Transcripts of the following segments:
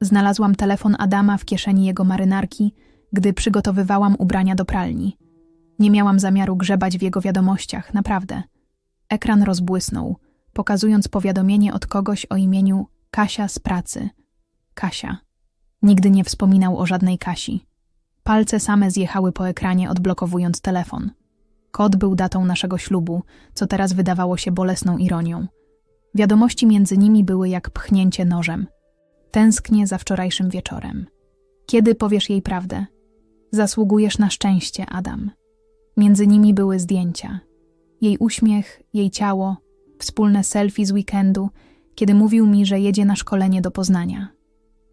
Znalazłam telefon Adama w kieszeni jego marynarki, gdy przygotowywałam ubrania do pralni. Nie miałam zamiaru grzebać w jego wiadomościach, naprawdę. Ekran rozbłysnął, pokazując powiadomienie od kogoś o imieniu Kasia z pracy. Kasia. Nigdy nie wspominał o żadnej Kasi. Palce same zjechały po ekranie, odblokowując telefon. Kod był datą naszego ślubu, co teraz wydawało się bolesną ironią. Wiadomości między nimi były jak pchnięcie nożem. Tęsknię za wczorajszym wieczorem. Kiedy powiesz jej prawdę? Zasługujesz na szczęście, Adam. Między nimi były zdjęcia. Jej uśmiech, jej ciało, wspólne selfie z weekendu, kiedy mówił mi, że jedzie na szkolenie do Poznania.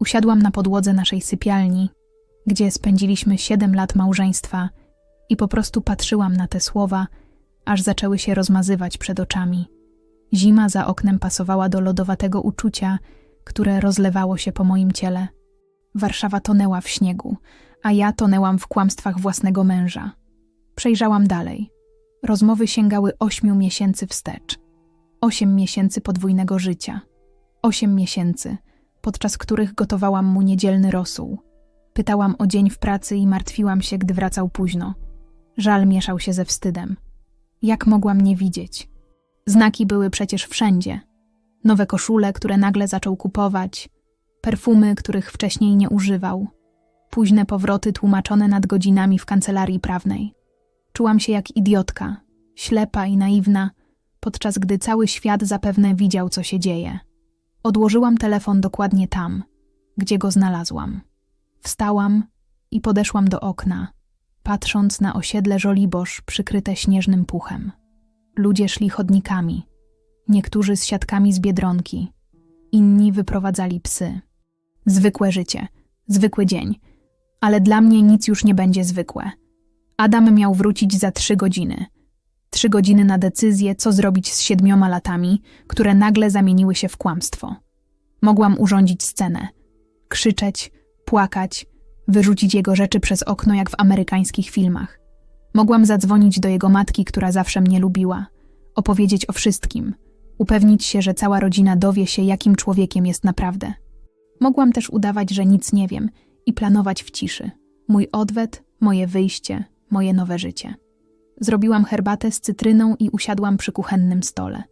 Usiadłam na podłodze naszej sypialni, gdzie spędziliśmy siedem lat małżeństwa i po prostu patrzyłam na te słowa, aż zaczęły się rozmazywać przed oczami. Zima za oknem pasowała do lodowatego uczucia, które rozlewało się po moim ciele. Warszawa tonęła w śniegu, a ja tonęłam w kłamstwach własnego męża. Przejrzałam dalej. Rozmowy sięgały ośmiu miesięcy wstecz. Osiem miesięcy podwójnego życia. Osiem miesięcy, podczas których gotowałam mu niedzielny rosół. Pytałam o dzień w pracy i martwiłam się, gdy wracał późno. Żal mieszał się ze wstydem. Jak mogłam nie widzieć? Znaki były przecież wszędzie. Nowe koszule, które nagle zaczął kupować, perfumy, których wcześniej nie używał, późne powroty tłumaczone nadgodzinami w kancelarii prawnej. Czułam się jak idiotka, ślepa i naiwna, podczas gdy cały świat zapewne widział, co się dzieje. Odłożyłam telefon dokładnie tam, gdzie go znalazłam. Wstałam i podeszłam do okna, patrząc na osiedle Żoliborz przykryte śnieżnym puchem. Ludzie szli chodnikami, niektórzy z siatkami z biedronki, inni wyprowadzali psy. Zwykłe życie, zwykły dzień, ale dla mnie nic już nie będzie zwykłe. Adam miał wrócić za trzy godziny. Trzy godziny na decyzję, co zrobić z siedmioma latami, które nagle zamieniły się w kłamstwo. Mogłam urządzić scenę, krzyczeć, płakać, wyrzucić jego rzeczy przez okno jak w amerykańskich filmach. Mogłam zadzwonić do jego matki, która zawsze mnie lubiła, opowiedzieć o wszystkim, upewnić się, że cała rodzina dowie się, jakim człowiekiem jest naprawdę. Mogłam też udawać, że nic nie wiem i planować w ciszy. Mój odwet, moje wyjście, moje nowe życie. Zrobiłam herbatę z cytryną i usiadłam przy kuchennym stole.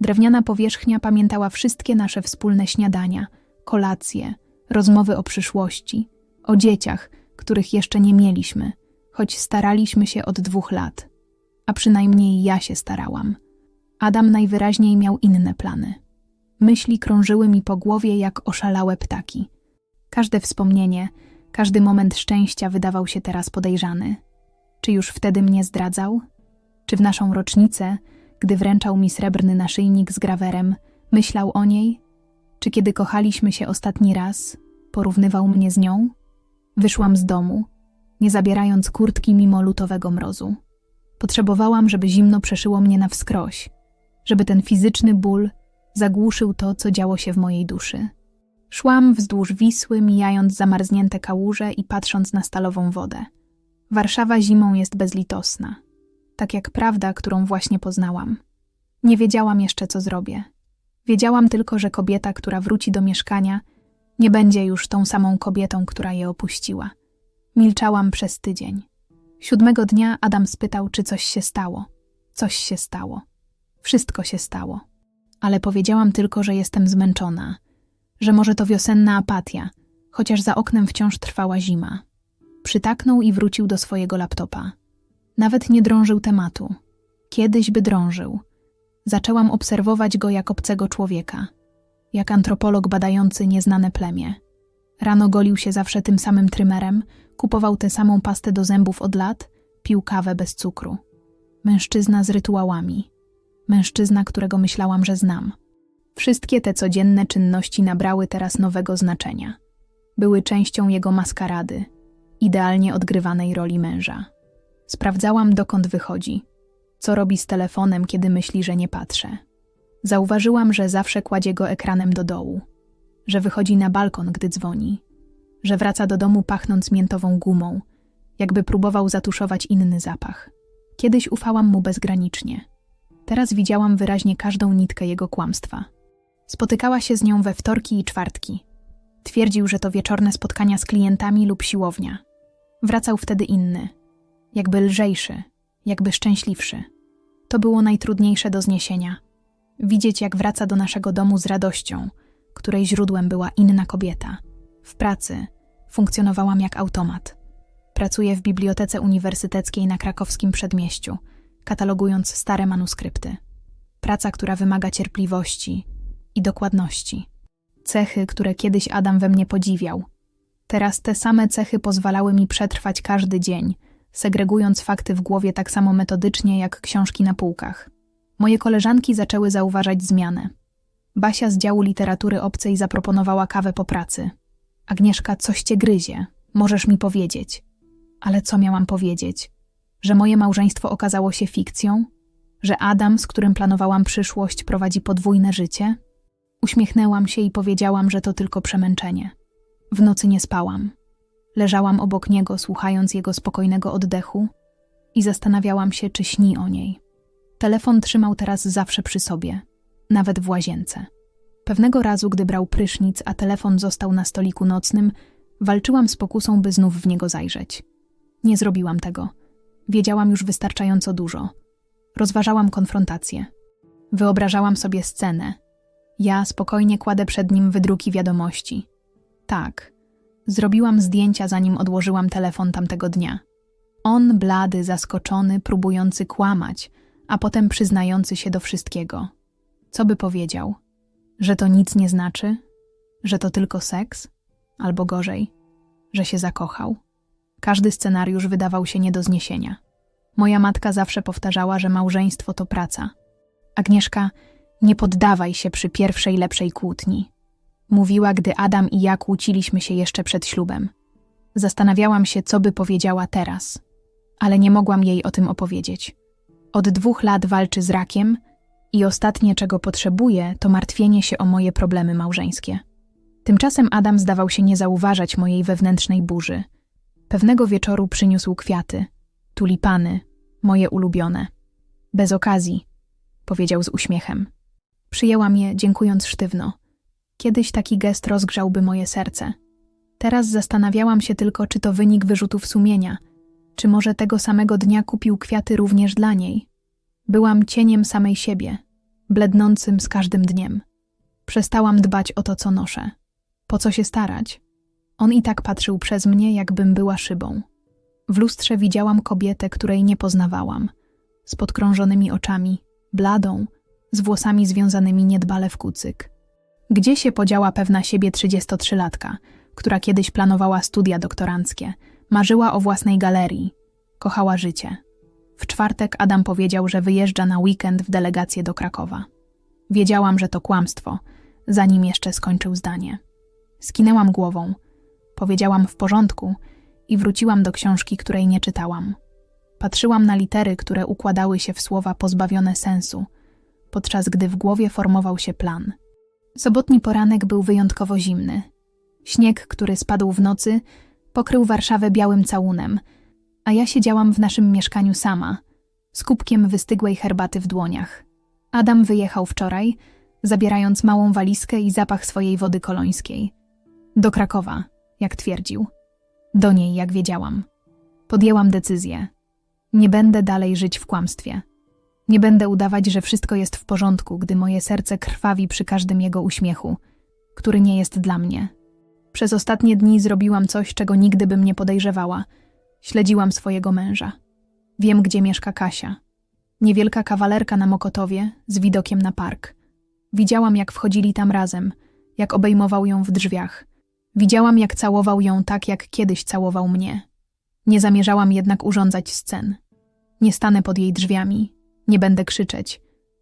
Drewniana powierzchnia pamiętała wszystkie nasze wspólne śniadania, kolacje, rozmowy o przyszłości, o dzieciach, których jeszcze nie mieliśmy, choć staraliśmy się od dwóch lat. A przynajmniej ja się starałam. Adam najwyraźniej miał inne plany. Myśli krążyły mi po głowie jak oszalałe ptaki. Każde wspomnienie, każdy moment szczęścia wydawał się teraz podejrzany. Czy już wtedy mnie zdradzał? Czy w naszą rocznicę, gdy wręczał mi srebrny naszyjnik z grawerem, myślał o niej? Czy kiedy kochaliśmy się ostatni raz, porównywał mnie z nią? Wyszłam z domu, nie zabierając kurtki mimo lutowego mrozu. Potrzebowałam, żeby zimno przeszyło mnie na wskroś, żeby ten fizyczny ból zagłuszył to, co działo się w mojej duszy. Szłam wzdłuż Wisły, mijając zamarznięte kałuże i patrząc na stalową wodę. Warszawa zimą jest bezlitosna, tak jak prawda, którą właśnie poznałam. Nie wiedziałam jeszcze, co zrobię. Wiedziałam tylko, że kobieta, która wróci do mieszkania, nie będzie już tą samą kobietą, która je opuściła. Milczałam przez tydzień. Siódmego dnia Adam spytał, czy coś się stało. Coś się stało. Wszystko się stało. Ale powiedziałam tylko, że jestem zmęczona, że może to wiosenna apatia, chociaż za oknem wciąż trwała zima. Przytaknął i wrócił do swojego laptopa. Nawet nie drążył tematu. Kiedyś by drążył. Zaczęłam obserwować go jak obcego człowieka, jak antropolog badający nieznane plemię. Rano golił się zawsze tym samym trymerem, kupował tę samą pastę do zębów od lat, pił kawę bez cukru. Mężczyzna z rytuałami. Mężczyzna, którego myślałam, że znam. Wszystkie te codzienne czynności nabrały teraz nowego znaczenia. Były częścią jego maskarady, idealnie odgrywanej roli męża. Sprawdzałam, dokąd wychodzi, co robi z telefonem, kiedy myśli, że nie patrzę. Zauważyłam, że zawsze kładzie go ekranem do dołu, że wychodzi na balkon, gdy dzwoni, że wraca do domu pachnąc miętową gumą, jakby próbował zatuszować inny zapach. Kiedyś ufałam mu bezgranicznie. Teraz widziałam wyraźnie każdą nitkę jego kłamstwa. Spotykała się z nią we wtorki i czwartki. Twierdził, że to wieczorne spotkania z klientami lub siłownia. Wracał wtedy inny, jakby lżejszy, jakby szczęśliwszy. To było najtrudniejsze do zniesienia. Widzieć, jak wraca do naszego domu z radością, której źródłem była inna kobieta. W pracy funkcjonowałam jak automat. Pracuję w Bibliotece Uniwersyteckiej na krakowskim przedmieściu, katalogując stare manuskrypty. Praca, która wymaga cierpliwości i dokładności. Cechy, które kiedyś Adam we mnie podziwiał. Teraz te same cechy pozwalały mi przetrwać każdy dzień, segregując fakty w głowie tak samo metodycznie jak książki na półkach. Moje koleżanki zaczęły zauważać zmianę. Basia z działu literatury obcej zaproponowała kawę po pracy. Agnieszka, coś cię gryzie, możesz mi powiedzieć. Ale co miałam powiedzieć? Że moje małżeństwo okazało się fikcją? Że Adam, z którym planowałam przyszłość, prowadzi podwójne życie? Uśmiechnęłam się i powiedziałam, że to tylko przemęczenie. W nocy nie spałam. Leżałam obok niego, słuchając jego spokojnego oddechu i zastanawiałam się, czy śni o niej. Telefon trzymał teraz zawsze przy sobie, nawet w łazience. Pewnego razu, gdy brał prysznic, a telefon został na stoliku nocnym, walczyłam z pokusą, by znów w niego zajrzeć. Nie zrobiłam tego. Wiedziałam już wystarczająco dużo. Rozważałam konfrontację. Wyobrażałam sobie scenę. Ja spokojnie kładę przed nim wydruki wiadomości. Tak, zrobiłam zdjęcia, zanim odłożyłam telefon tamtego dnia. On blady, zaskoczony, próbujący kłamać, a potem przyznający się do wszystkiego. Co by powiedział? Że to nic nie znaczy? Że to tylko seks? Albo gorzej, że się zakochał? Każdy scenariusz wydawał się nie do zniesienia. Moja matka zawsze powtarzała, że małżeństwo to praca. Agnieszka, nie poddawaj się przy pierwszej lepszej kłótni. Mówiła, gdy Adam i ja kłóciliśmy się jeszcze przed ślubem. Zastanawiałam się, co by powiedziała teraz, ale nie mogłam jej o tym opowiedzieć. Od dwóch lat walczy z rakiem i ostatnie, czego potrzebuje, to martwienie się o moje problemy małżeńskie. Tymczasem Adam zdawał się nie zauważać mojej wewnętrznej burzy. Pewnego wieczoru przyniósł kwiaty, tulipany, moje ulubione. Bez okazji, powiedział z uśmiechem. Przyjęłam je, dziękując sztywno. Kiedyś taki gest rozgrzałby moje serce. Teraz zastanawiałam się tylko, czy to wynik wyrzutów sumienia, czy może tego samego dnia kupił kwiaty również dla niej. Byłam cieniem samej siebie, blednącym z każdym dniem. Przestałam dbać o to, co noszę. Po co się starać? On i tak patrzył przez mnie, jakbym była szybą. W lustrze widziałam kobietę, której nie poznawałam, z podkrążonymi oczami, bladą, z włosami związanymi niedbale w kucyk. Gdzie się podziała pewna siebie 33-latka, która kiedyś planowała studia doktoranckie, marzyła o własnej galerii, kochała życie. W czwartek Adam powiedział, że wyjeżdża na weekend w delegację do Krakowa. Wiedziałam, że to kłamstwo, zanim jeszcze skończył zdanie. Skinęłam głową, powiedziałam w porządku i wróciłam do książki, której nie czytałam. Patrzyłam na litery, które układały się w słowa pozbawione sensu, podczas gdy w głowie formował się plan. Sobotni poranek był wyjątkowo zimny. Śnieg, który spadł w nocy, pokrył Warszawę białym całunem, a ja siedziałam w naszym mieszkaniu sama, z kubkiem wystygłej herbaty w dłoniach. Adam wyjechał wczoraj, zabierając małą walizkę i zapach swojej wody kolońskiej. Do Krakowa, jak twierdził. Do niej, jak wiedziałam. Podjęłam decyzję. Nie będę dalej żyć w kłamstwie. Nie będę udawać, że wszystko jest w porządku, gdy moje serce krwawi przy każdym jego uśmiechu, który nie jest dla mnie. Przez ostatnie dni zrobiłam coś, czego nigdy bym nie podejrzewała. Śledziłam swojego męża. Wiem, gdzie mieszka Kasia. Niewielka kawalerka na Mokotowie z widokiem na park. Widziałam, jak wchodzili tam razem, jak obejmował ją w drzwiach. Widziałam, jak całował ją tak, jak kiedyś całował mnie. Nie zamierzałam jednak urządzać scen. Nie stanę pod jej drzwiami, nie będę krzyczeć.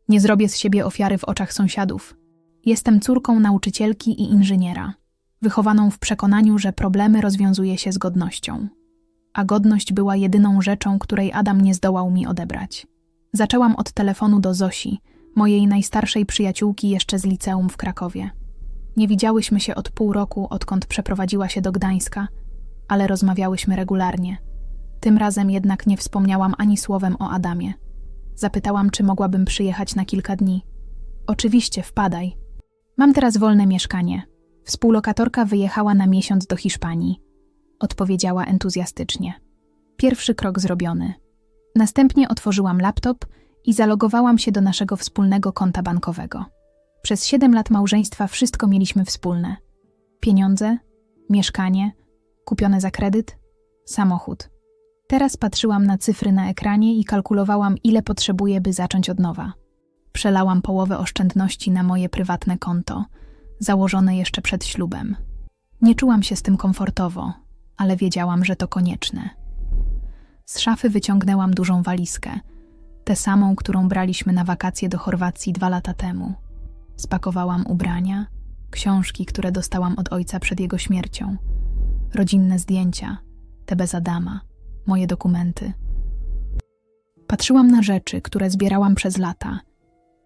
Nie zrobię z siebie ofiary w oczach sąsiadów. Jestem córką nauczycielki i inżyniera, wychowaną w przekonaniu, że problemy rozwiązuje się z godnością. A godność była jedyną rzeczą, której Adam nie zdołał mi odebrać. Zaczęłam od telefonu do Zosi, mojej najstarszej przyjaciółki jeszcze z liceum w Krakowie. Nie widziałyśmy się od pół roku, odkąd przeprowadziła się do Gdańska, ale rozmawiałyśmy regularnie. Tym razem jednak nie wspomniałam ani słowem o Adamie. Zapytałam, czy mogłabym przyjechać na kilka dni. Oczywiście, wpadaj. Mam teraz wolne mieszkanie. Współlokatorka wyjechała na miesiąc do Hiszpanii. Odpowiedziała entuzjastycznie. Pierwszy krok zrobiony. Następnie otworzyłam laptop i zalogowałam się do naszego wspólnego konta bankowego. Przez siedem lat małżeństwa wszystko mieliśmy wspólne: pieniądze, mieszkanie, kupione za kredyt, samochód. Teraz patrzyłam na cyfry na ekranie i kalkulowałam, ile potrzebuję, by zacząć od nowa. Przelałam połowę oszczędności na moje prywatne konto, założone jeszcze przed ślubem. Nie czułam się z tym komfortowo, ale wiedziałam, że to konieczne. Z szafy wyciągnęłam dużą walizkę, tę samą, którą braliśmy na wakacje do Chorwacji dwa lata temu. Spakowałam ubrania, książki, które dostałam od ojca przed jego śmiercią, rodzinne zdjęcia, te bez Adama, moje dokumenty. Patrzyłam na rzeczy, które zbierałam przez lata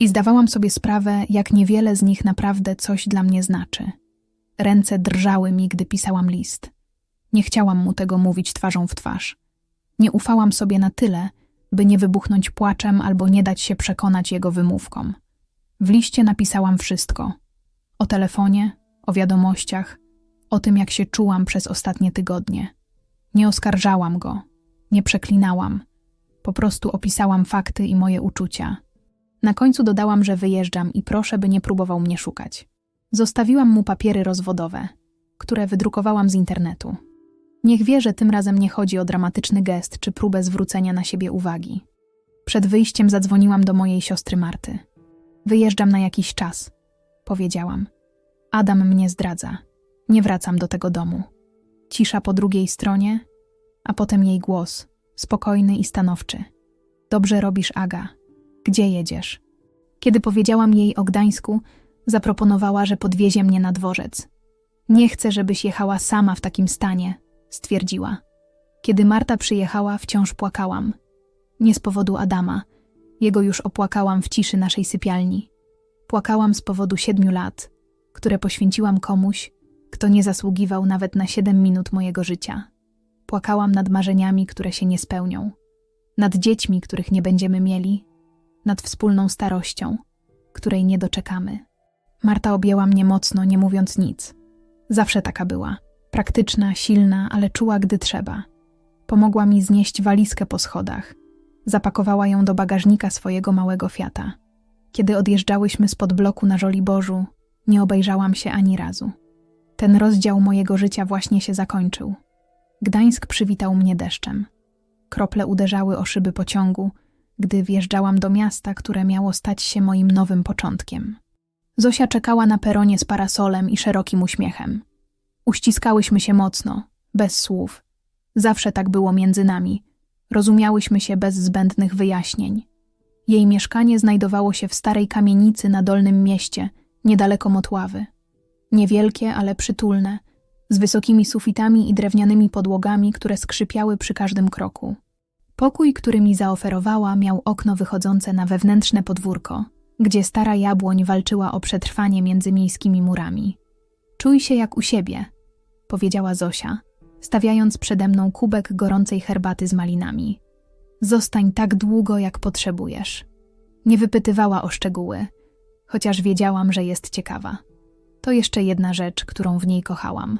i zdawałam sobie sprawę, jak niewiele z nich naprawdę coś dla mnie znaczy. Ręce drżały mi, gdy pisałam list. Nie chciałam mu tego mówić twarzą w twarz. Nie ufałam sobie na tyle, by nie wybuchnąć płaczem albo nie dać się przekonać jego wymówkom. W liście napisałam wszystko: o telefonie, o wiadomościach, o tym, jak się czułam przez ostatnie tygodnie. Nie oskarżałam go, nie przeklinałam, po prostu opisałam fakty i moje uczucia. Na końcu dodałam, że wyjeżdżam i proszę, by nie próbował mnie szukać. Zostawiłam mu papiery rozwodowe, które wydrukowałam z internetu. Niech wie, że tym razem nie chodzi o dramatyczny gest czy próbę zwrócenia na siebie uwagi. Przed wyjściem zadzwoniłam do mojej siostry Marty. Wyjeżdżam na jakiś czas, powiedziałam. Adam mnie zdradza. Nie wracam do tego domu. Cisza po drugiej stronie, a potem jej głos, spokojny i stanowczy. Dobrze robisz, Aga. Gdzie jedziesz? Kiedy powiedziałam jej o Gdańsku, zaproponowała, że podwiezie mnie na dworzec. Nie chcę, żebyś jechała sama w takim stanie, stwierdziła. Kiedy Marta przyjechała, wciąż płakałam. Nie z powodu Adama. Jego już opłakałam w ciszy naszej sypialni. Płakałam z powodu siedmiu lat, które poświęciłam komuś, kto nie zasługiwał nawet na siedem minut mojego życia. Płakałam nad marzeniami, które się nie spełnią, nad dziećmi, których nie będziemy mieli, nad wspólną starością, której nie doczekamy. Marta objęła mnie mocno, nie mówiąc nic. Zawsze taka była. Praktyczna, silna, ale czuła, gdy trzeba. Pomogła mi znieść walizkę po schodach. Zapakowała ją do bagażnika swojego małego Fiata. Kiedy odjeżdżałyśmy spod bloku na Żoliborzu, nie obejrzałam się ani razu. Ten rozdział mojego życia właśnie się zakończył. Gdańsk przywitał mnie deszczem. Krople uderzały o szyby pociągu, gdy wjeżdżałam do miasta, które miało stać się moim nowym początkiem. Zosia czekała na peronie z parasolem i szerokim uśmiechem. Uściskałyśmy się mocno, bez słów. Zawsze tak było między nami. Rozumiałyśmy się bez zbędnych wyjaśnień. Jej mieszkanie znajdowało się w starej kamienicy na Dolnym Mieście, niedaleko Motławy. Niewielkie, ale przytulne, z wysokimi sufitami i drewnianymi podłogami, które skrzypiały przy każdym kroku. Pokój, który mi zaoferowała, miał okno wychodzące na wewnętrzne podwórko, gdzie stara jabłoń walczyła o przetrwanie między miejskimi murami. Czuj się jak u siebie, powiedziała Zosia, stawiając przede mną kubek gorącej herbaty z malinami. Zostań tak długo, jak potrzebujesz. Nie wypytywała o szczegóły, chociaż wiedziałam, że jest ciekawa. To jeszcze jedna rzecz, którą w niej kochałam.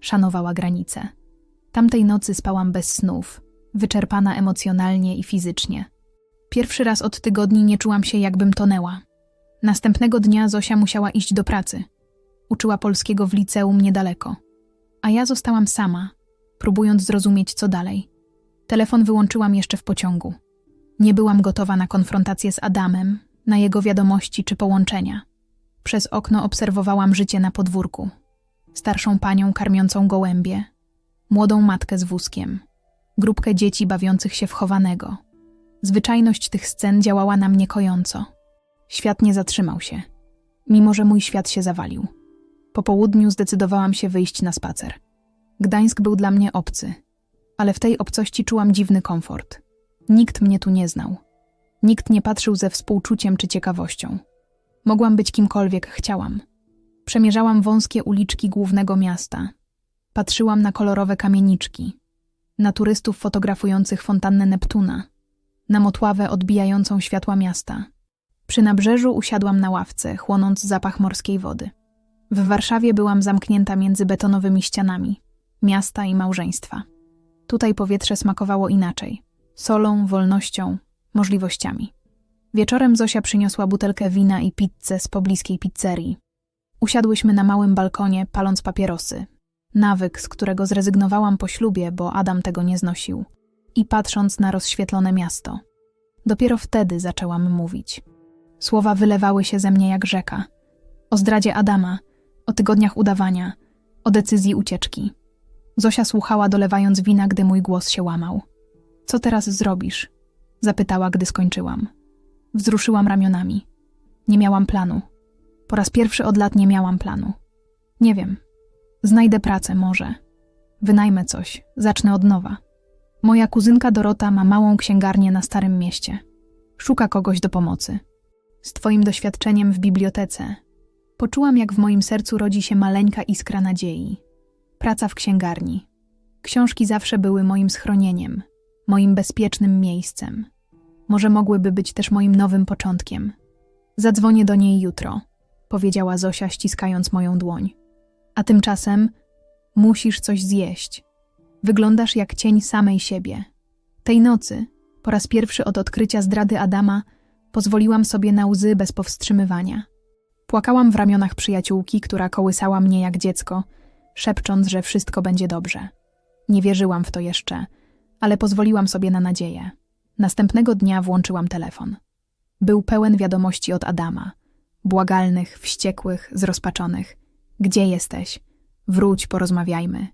Szanowała granice. Tamtej nocy spałam bez snów, wyczerpana emocjonalnie i fizycznie. Pierwszy raz od tygodni nie czułam się, jakbym tonęła. Następnego dnia Zosia musiała iść do pracy. Uczyła polskiego w liceum niedaleko. A ja zostałam sama, próbując zrozumieć, co dalej. Telefon wyłączyłam jeszcze w pociągu. Nie byłam gotowa na konfrontację z Adamem, na jego wiadomości czy połączenia. Przez okno obserwowałam życie na podwórku. Starszą panią karmiącą gołębie, młodą matkę z wózkiem, grupkę dzieci bawiących się w chowanego. Zwyczajność tych scen działała na mnie kojąco. Świat nie zatrzymał się, mimo że mój świat się zawalił. Po południu zdecydowałam się wyjść na spacer. Gdańsk był dla mnie obcy, ale w tej obcości czułam dziwny komfort. Nikt mnie tu nie znał. Nikt nie patrzył ze współczuciem czy ciekawością. Mogłam być kimkolwiek chciałam. Przemierzałam wąskie uliczki głównego miasta. Patrzyłam na kolorowe kamieniczki, na turystów fotografujących fontannę Neptuna, na motławę odbijającą światła miasta. Przy nabrzeżu usiadłam na ławce, chłonąc zapach morskiej wody. W Warszawie byłam zamknięta między betonowymi ścianami miasta i małżeństwa. Tutaj powietrze smakowało inaczej solą, wolnością, możliwościami. Wieczorem Zosia przyniosła butelkę wina i pizzę z pobliskiej pizzerii. Usiadłyśmy na małym balkonie, paląc papierosy. Nawyk, z którego zrezygnowałam po ślubie, bo Adam tego nie znosił. I patrząc na rozświetlone miasto. Dopiero wtedy zaczęłam mówić. Słowa wylewały się ze mnie jak rzeka. O zdradzie Adama, o tygodniach udawania, o decyzji ucieczki. Zosia słuchała, dolewając wina, gdy mój głos się łamał. Co teraz zrobisz? Zapytała, gdy skończyłam. Wzruszyłam ramionami. Nie miałam planu. Po raz pierwszy od lat nie miałam planu. Nie wiem. Znajdę pracę, może. Wynajmę coś, zacznę od nowa. Moja kuzynka Dorota ma małą księgarnię na Starym Mieście. Szuka kogoś do pomocy. Z twoim doświadczeniem w bibliotece poczułam, jak w moim sercu rodzi się maleńka iskra nadziei. Praca w księgarni. Książki zawsze były moim schronieniem, moim bezpiecznym miejscem. Może mogłyby być też moim nowym początkiem. Zadzwonię do niej jutro, powiedziała Zosia, ściskając moją dłoń. A tymczasem musisz coś zjeść. Wyglądasz jak cień samej siebie. Tej nocy, po raz pierwszy od odkrycia zdrady Adama, pozwoliłam sobie na łzy bez powstrzymywania. Płakałam w ramionach przyjaciółki, która kołysała mnie jak dziecko, szepcząc, że wszystko będzie dobrze. Nie wierzyłam w to jeszcze, ale pozwoliłam sobie na nadzieję. Następnego dnia włączyłam telefon. Był pełen wiadomości od Adama. Błagalnych, wściekłych, zrozpaczonych. Gdzie jesteś? Wróć, porozmawiajmy.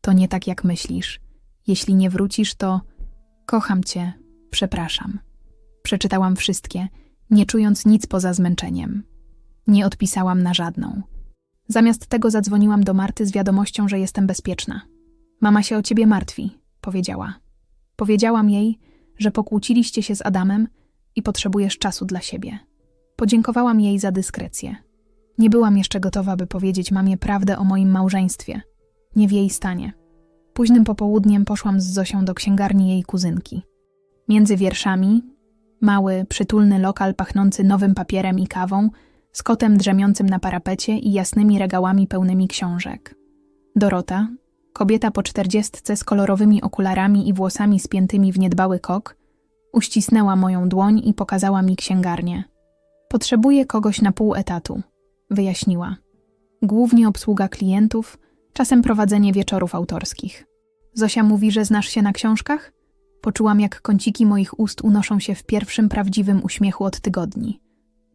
To nie tak, jak myślisz. Jeśli nie wrócisz, to kocham cię, przepraszam. Przeczytałam wszystkie, nie czując nic poza zmęczeniem. Nie odpisałam na żadną. Zamiast tego zadzwoniłam do Marty z wiadomością, że jestem bezpieczna. Mama się o ciebie martwi, powiedziała. Powiedziałam jej, że pokłóciliście się z Adamem i potrzebujesz czasu dla siebie. Podziękowałam jej za dyskrecję. Nie byłam jeszcze gotowa, by powiedzieć mamie prawdę o moim małżeństwie. Nie w jej stanie. Późnym popołudniem poszłam z Zosią do księgarni jej kuzynki. Między wierszami, mały, przytulny lokal pachnący nowym papierem i kawą, z kotem drzemiącym na parapecie i jasnymi regałami pełnymi książek. Dorota, kobieta po czterdziestce z kolorowymi okularami i włosami spiętymi w niedbały kok, uścisnęła moją dłoń i pokazała mi księgarnię. Potrzebuję kogoś na pół etatu, wyjaśniła. Głównie obsługa klientów, czasem prowadzenie wieczorów autorskich. Zosia mówi, że znasz się na książkach? Poczułam, jak kąciki moich ust unoszą się w pierwszym prawdziwym uśmiechu od tygodni.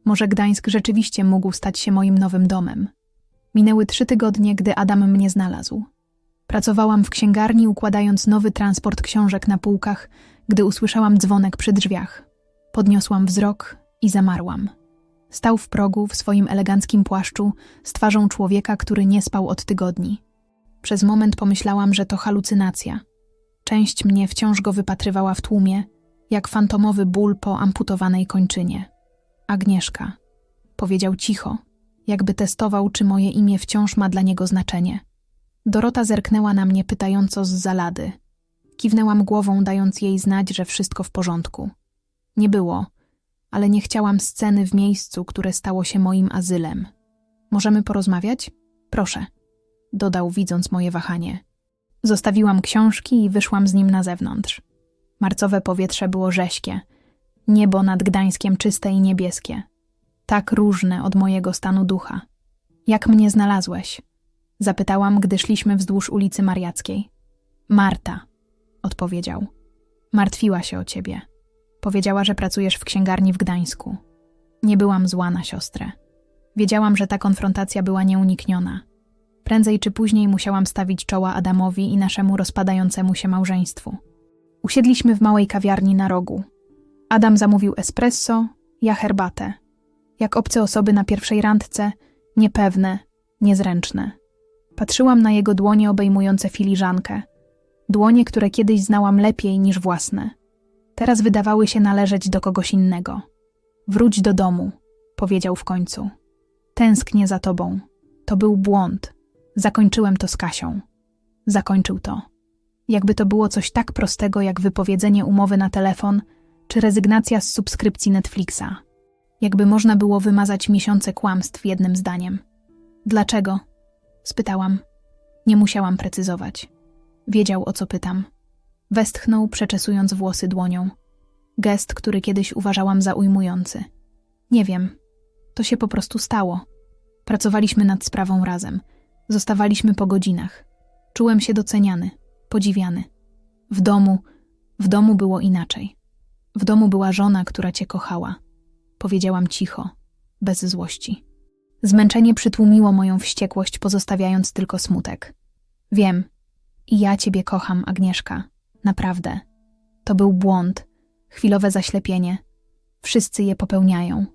Może Gdańsk rzeczywiście mógł stać się moim nowym domem. Minęły trzy tygodnie, gdy Adam mnie znalazł. Pracowałam w księgarni, układając nowy transport książek na półkach, gdy usłyszałam dzwonek przy drzwiach. Podniosłam wzrok i zamarłam. Stał w progu w swoim eleganckim płaszczu z twarzą człowieka, który nie spał od tygodni. Przez moment pomyślałam, że to halucynacja. Część mnie wciąż go wypatrywała w tłumie, jak fantomowy ból po amputowanej kończynie. Agnieszka. Powiedział cicho, jakby testował, czy moje imię wciąż ma dla niego znaczenie. Dorota zerknęła na mnie pytająco z zalady. Kiwnęłam głową, dając jej znać, że wszystko w porządku. Nie było, ale nie chciałam sceny w miejscu, które stało się moim azylem. Możemy porozmawiać? Proszę, dodał, widząc moje wahanie. Zostawiłam książki i wyszłam z nim na zewnątrz. Marcowe powietrze było rześkie, niebo nad Gdańskiem czyste i niebieskie, tak różne od mojego stanu ducha. Jak mnie znalazłeś? Zapytałam, gdy szliśmy wzdłuż ulicy Mariackiej. Marta, odpowiedział. Martwiła się o ciebie. Powiedziała, że pracujesz w księgarni w Gdańsku. Nie byłam zła na siostrę. Wiedziałam, że ta konfrontacja była nieunikniona. Prędzej czy później musiałam stawić czoła Adamowi i naszemu rozpadającemu się małżeństwu. Usiedliśmy w małej kawiarni na rogu. Adam zamówił espresso, ja herbatę. Jak obce osoby na pierwszej randce, niepewne, niezręczne. Patrzyłam na jego dłonie obejmujące filiżankę. Dłonie, które kiedyś znałam lepiej niż własne. Teraz wydawały się należeć do kogoś innego. Wróć do domu, powiedział w końcu. Tęsknię za tobą. To był błąd. Zakończyłem to z Kasią. Zakończył to. Jakby to było coś tak prostego jak wypowiedzenie umowy na telefon czy rezygnacja z subskrypcji Netflixa. Jakby można było wymazać miesiące kłamstw jednym zdaniem. Dlaczego? spytałam. Nie musiałam precyzować. Wiedział, o co pytam. Westchnął, przeczesując włosy dłonią. Gest, który kiedyś uważałam za ujmujący. Nie wiem. To się po prostu stało. Pracowaliśmy nad sprawą razem. Zostawaliśmy po godzinach. Czułem się doceniany, podziwiany. W domu, w domu było inaczej. W domu była żona, która cię kochała. Powiedziałam cicho, bez złości. Zmęczenie przytłumiło moją wściekłość, pozostawiając tylko smutek. Wiem, i ja ciebie kocham, Agnieszka. Naprawdę. To był błąd, chwilowe zaślepienie. Wszyscy je popełniają.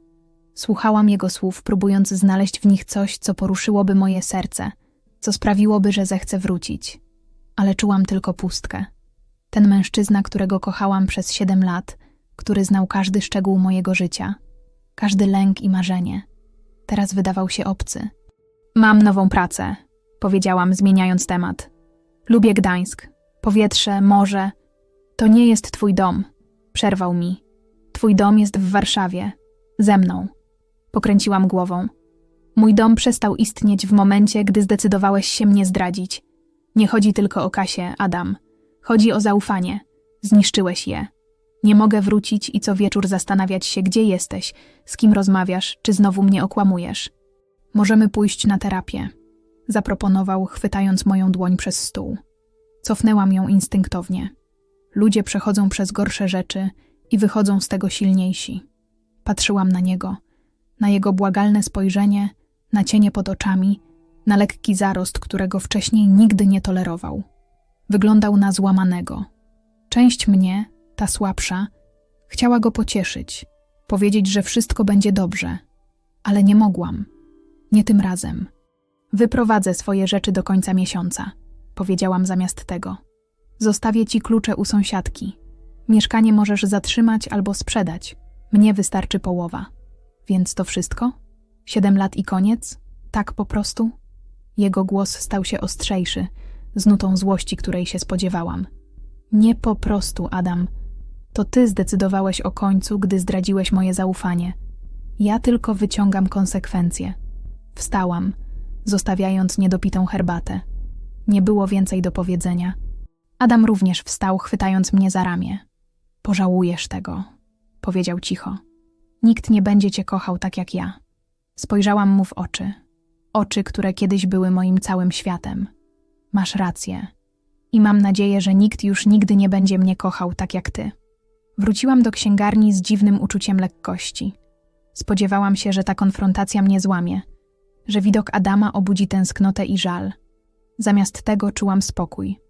Słuchałam jego słów, próbując znaleźć w nich coś, co poruszyłoby moje serce, co sprawiłoby, że zechcę wrócić. Ale czułam tylko pustkę. Ten mężczyzna, którego kochałam przez siedem lat, który znał każdy szczegół mojego życia, każdy lęk i marzenie, teraz wydawał się obcy. Mam nową pracę, powiedziałam, zmieniając temat. Lubię Gdańsk. Powietrze, morze. To nie jest twój dom, przerwał mi. Twój dom jest w Warszawie. Ze mną. Pokręciłam głową. Mój dom przestał istnieć w momencie, gdy zdecydowałeś się mnie zdradzić. Nie chodzi tylko o Kasię, Adam. Chodzi o zaufanie. Zniszczyłeś je. Nie mogę wrócić i co wieczór zastanawiać się, gdzie jesteś, z kim rozmawiasz, czy znowu mnie okłamujesz. Możemy pójść na terapię. Zaproponował, chwytając moją dłoń przez stół. Cofnęłam ją instynktownie. Ludzie przechodzą przez gorsze rzeczy i wychodzą z tego silniejsi. Patrzyłam na niego, na jego błagalne spojrzenie, na cienie pod oczami, na lekki zarost, którego wcześniej nigdy nie tolerował. Wyglądał na złamanego. Część mnie, ta słabsza, chciała go pocieszyć, powiedzieć, że wszystko będzie dobrze, ale nie mogłam. Nie tym razem. Wyprowadzę swoje rzeczy do końca miesiąca, powiedziałam zamiast tego. Zostawię ci klucze u sąsiadki. Mieszkanie możesz zatrzymać albo sprzedać. Mnie wystarczy połowa. Więc to wszystko? Siedem lat i koniec? Tak po prostu? Jego głos stał się ostrzejszy, z nutą złości, której się spodziewałam. Nie po prostu, Adam. To ty zdecydowałeś o końcu, gdy zdradziłeś moje zaufanie. Ja tylko wyciągam konsekwencje. Wstałam, zostawiając niedopitą herbatę. Nie było więcej do powiedzenia. Adam również wstał, chwytając mnie za ramię. Pożałujesz tego, powiedział cicho. Nikt nie będzie cię kochał tak jak ja. Spojrzałam mu w oczy. Oczy, które kiedyś były moim całym światem. Masz rację. I mam nadzieję, że nikt już nigdy nie będzie mnie kochał tak jak ty. Wróciłam do księgarni z dziwnym uczuciem lekkości. Spodziewałam się, że ta konfrontacja mnie złamie, że widok Adama obudzi tęsknotę i żal. Zamiast tego czułam spokój.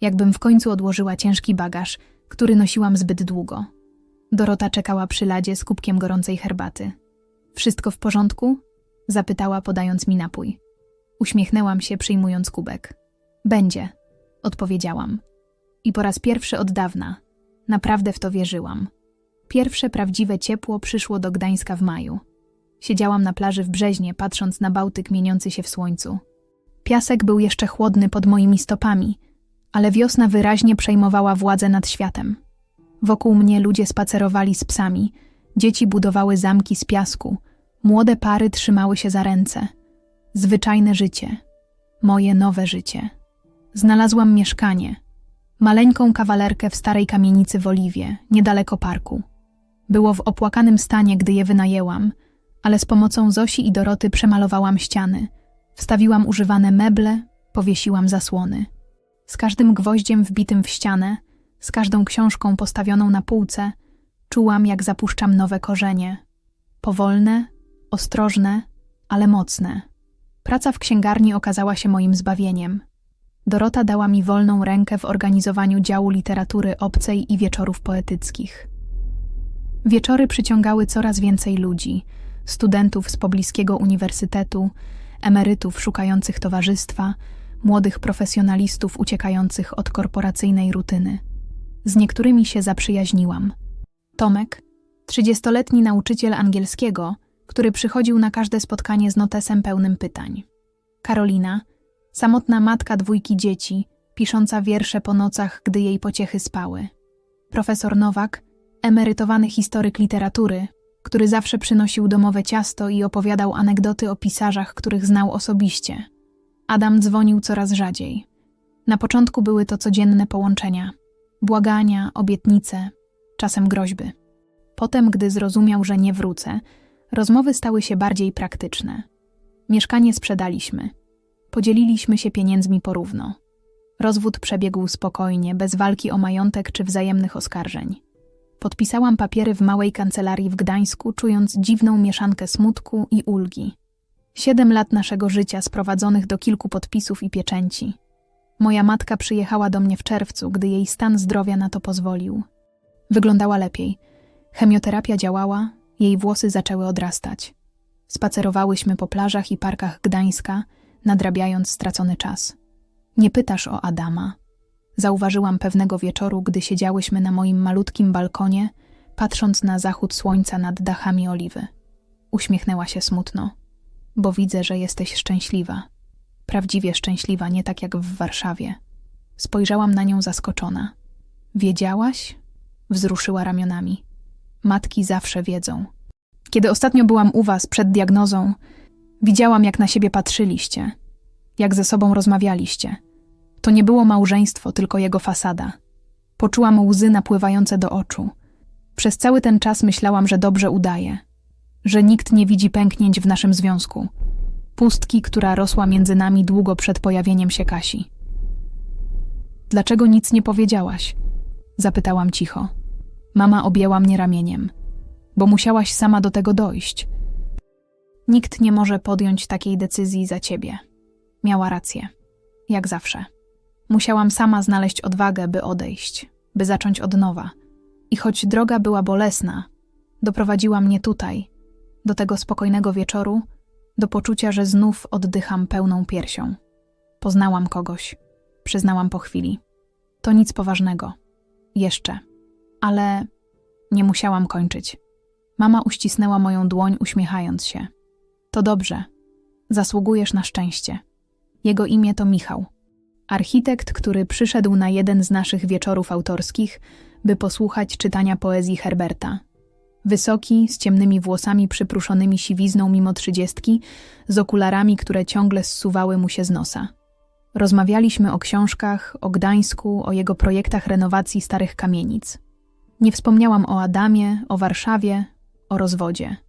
Jakbym w końcu odłożyła ciężki bagaż, który nosiłam zbyt długo. Dorota czekała przy ladzie z kubkiem gorącej herbaty. Wszystko w porządku? Zapytała, podając mi napój. Uśmiechnęłam się, przyjmując kubek. Będzie, odpowiedziałam. I po raz pierwszy od dawna. Naprawdę w to wierzyłam. Pierwsze prawdziwe ciepło przyszło do Gdańska w maju. Siedziałam na plaży w Brzeźnie, patrząc na Bałtyk mieniący się w słońcu. Piasek był jeszcze chłodny pod moimi stopami, ale wiosna wyraźnie przejmowała władzę nad światem. Wokół mnie ludzie spacerowali z psami, dzieci budowały zamki z piasku, młode pary trzymały się za ręce. Zwyczajne życie. Moje nowe życie. Znalazłam mieszkanie. Maleńką kawalerkę w starej kamienicy w Oliwie, niedaleko parku. Było w opłakanym stanie, gdy je wynajęłam, ale z pomocą Zosi i Doroty przemalowałam ściany, wstawiłam używane meble, powiesiłam zasłony. Z każdym gwoździem wbitym w ścianę, z każdą książką postawioną na półce, czułam, jak zapuszczam nowe korzenie. Powolne, ostrożne, ale mocne. Praca w księgarni okazała się moim zbawieniem. Dorota dała mi wolną rękę w organizowaniu działu literatury obcej i wieczorów poetyckich. Wieczory przyciągały coraz więcej ludzi, studentów z pobliskiego uniwersytetu, emerytów szukających towarzystwa, młodych profesjonalistów uciekających od korporacyjnej rutyny. Z niektórymi się zaprzyjaźniłam. Tomek, trzydziestoletni nauczyciel angielskiego, który przychodził na każde spotkanie z notesem pełnym pytań. Karolina, samotna matka dwójki dzieci, pisząca wiersze po nocach, gdy jej pociechy spały. Profesor Nowak, emerytowany historyk literatury, który zawsze przynosił domowe ciasto i opowiadał anegdoty o pisarzach, których znał osobiście. Adam dzwonił coraz rzadziej. Na początku były to codzienne połączenia, błagania, obietnice, czasem groźby. Potem, gdy zrozumiał, że nie wrócę, rozmowy stały się bardziej praktyczne. Mieszkanie sprzedaliśmy. Podzieliliśmy się pieniędzmi porówno. Rozwód przebiegł spokojnie, bez walki o majątek czy wzajemnych oskarżeń. Podpisałam papiery w małej kancelarii w Gdańsku, czując dziwną mieszankę smutku i ulgi. Siedem lat naszego życia sprowadzonych do kilku podpisów i pieczęci. Moja matka przyjechała do mnie w czerwcu, gdy jej stan zdrowia na to pozwolił. Wyglądała lepiej. Chemioterapia działała, jej włosy zaczęły odrastać. Spacerowałyśmy po plażach i parkach Gdańska, nadrabiając stracony czas. Nie pytasz o Adama. Zauważyłam pewnego wieczoru, gdy siedziałyśmy na moim malutkim balkonie, patrząc na zachód słońca nad dachami oliwy. Uśmiechnęła się smutno, bo widzę, że jesteś szczęśliwa. Prawdziwie szczęśliwa, nie tak jak w Warszawie. Spojrzałam na nią zaskoczona. Wiedziałaś? Wzruszyła ramionami. Matki zawsze wiedzą. Kiedy ostatnio byłam u was przed diagnozą, widziałam, jak na siebie patrzyliście, jak ze sobą rozmawialiście. To nie było małżeństwo, tylko jego fasada. Poczułam łzy napływające do oczu. Przez cały ten czas myślałam, że dobrze udaję, że nikt nie widzi pęknięć w naszym związku. Pustki, która rosła między nami długo przed pojawieniem się Kasi. Dlaczego nic nie powiedziałaś? Zapytałam cicho. Mama objęła mnie ramieniem. Bo musiałaś sama do tego dojść. Nikt nie może podjąć takiej decyzji za ciebie. Miała rację. Jak zawsze. Musiałam sama znaleźć odwagę, by odejść, by zacząć od nowa. I choć droga była bolesna, doprowadziła mnie tutaj, do tego spokojnego wieczoru, do poczucia, że znów oddycham pełną piersią. Poznałam kogoś, przyznałam po chwili. To nic poważnego. Jeszcze. Ale nie musiałam kończyć. Mama uścisnęła moją dłoń, uśmiechając się. To dobrze. Zasługujesz na szczęście. Jego imię to Michał. Architekt, który przyszedł na jeden z naszych wieczorów autorskich, by posłuchać czytania poezji Herberta. Wysoki, z ciemnymi włosami przypruszonymi siwizną mimo trzydziestki, z okularami, które ciągle zsuwały mu się z nosa. Rozmawialiśmy o książkach, o Gdańsku, o jego projektach renowacji starych kamienic. Nie wspomniałam o Adamie, o Warszawie, o rozwodzie.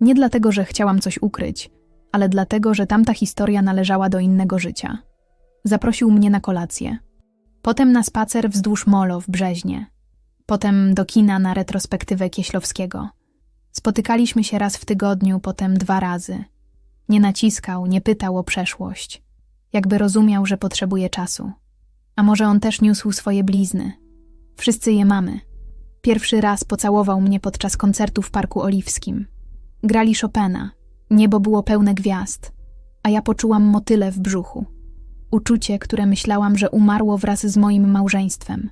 Nie dlatego, że chciałam coś ukryć, ale dlatego, że tamta historia należała do innego życia. Zaprosił mnie na kolację. Potem na spacer wzdłuż molo w Brzeźnie. Potem do kina na retrospektywę Kieślowskiego. Spotykaliśmy się raz w tygodniu, potem dwa razy. Nie naciskał, nie pytał o przeszłość. Jakby rozumiał, że potrzebuje czasu. A może on też niósł swoje blizny. Wszyscy je mamy. Pierwszy raz pocałował mnie podczas koncertu w Parku Oliwskim. Grali Chopina. Niebo było pełne gwiazd, a ja poczułam motyle w brzuchu. Uczucie, które myślałam, że umarło wraz z moim małżeństwem.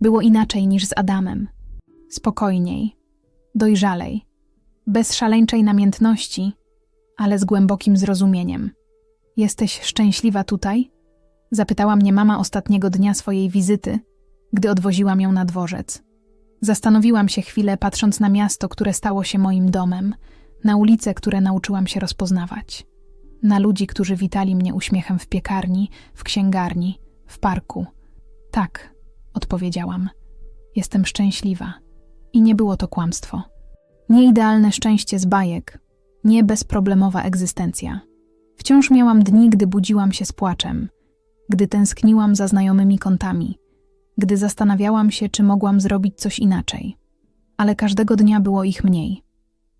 Było inaczej niż z Adamem. Spokojniej, dojrzalej, bez szaleńczej namiętności, ale z głębokim zrozumieniem. Jesteś szczęśliwa tutaj? Zapytała mnie mama ostatniego dnia swojej wizyty, gdy odwoziłam ją na dworzec. Zastanowiłam się chwilę, patrząc na miasto, które stało się moim domem, na ulice, które nauczyłam się rozpoznawać, na ludzi, którzy witali mnie uśmiechem w piekarni, w księgarni, w parku. Tak, odpowiedziałam. Jestem szczęśliwa. I nie było to kłamstwo. Nie idealne szczęście z bajek, nie bezproblemowa egzystencja. Wciąż miałam dni, gdy budziłam się z płaczem, gdy tęskniłam za znajomymi kątami, gdy zastanawiałam się, czy mogłam zrobić coś inaczej. Ale każdego dnia było ich mniej.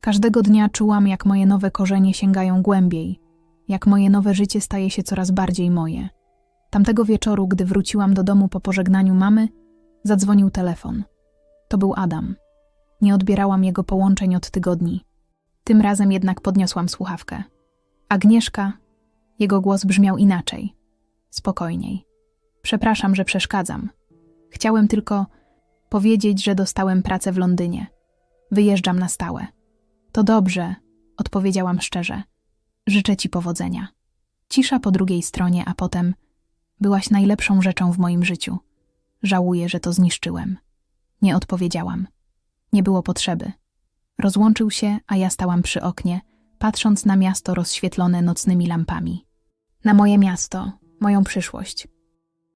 Każdego dnia czułam, jak moje nowe korzenie sięgają głębiej, jak moje nowe życie staje się coraz bardziej moje. Tamtego wieczoru, gdy wróciłam do domu po pożegnaniu mamy, zadzwonił telefon. To był Adam. Nie odbierałam jego połączeń od tygodni. Tym razem jednak podniosłam słuchawkę. Agnieszka, jego głos brzmiał inaczej, spokojniej. Przepraszam, że przeszkadzam. Chciałem tylko powiedzieć, że dostałem pracę w Londynie. Wyjeżdżam na stałe. To dobrze, odpowiedziałam szczerze. Życzę ci powodzenia. Cisza po drugiej stronie, a potem byłaś najlepszą rzeczą w moim życiu. Żałuję, że to zniszczyłem. Nie odpowiedziałam. Nie było potrzeby. Rozłączył się, a ja stałam przy oknie, patrząc na miasto rozświetlone nocnymi lampami. Na moje miasto, moją przyszłość.